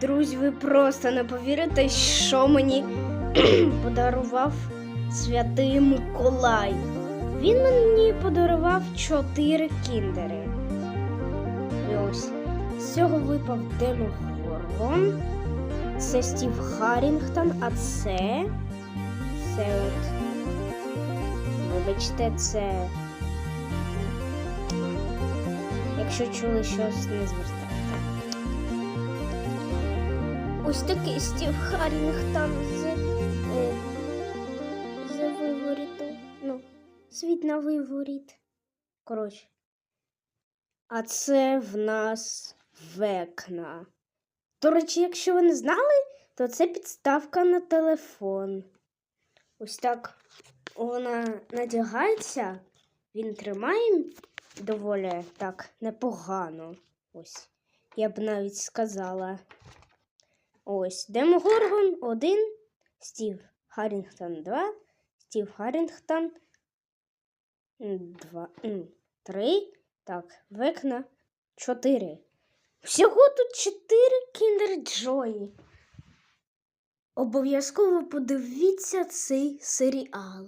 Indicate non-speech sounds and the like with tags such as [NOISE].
Друзі, ви просто не повірите, що мені [CLEARS THROAT] подарував святий Миколай. Він мені подарував чотири кіндери. І ось з цього випав Демогоргон, це Стів Харрінгтон, а це. Це от. Вибачте, це. Якщо чули щось, не звертайте. Ось такий Стів Харрінгтон з, е, з виворіту. Ну, світ на виворіт. Коротше. А це в нас векна. До речі, якщо ви не знали, то це підставка на телефон. Ось так вона надягається, він тримає доволі так непогано. Ось. Я б навіть сказала. Ось Демогоргон 1, Стів Харрінгтон 2, Стів Харрінгтон 2, 3, так, Векна 4. Всього тут 4 Кіндер Джої. Обов'язково подивіться цей серіал.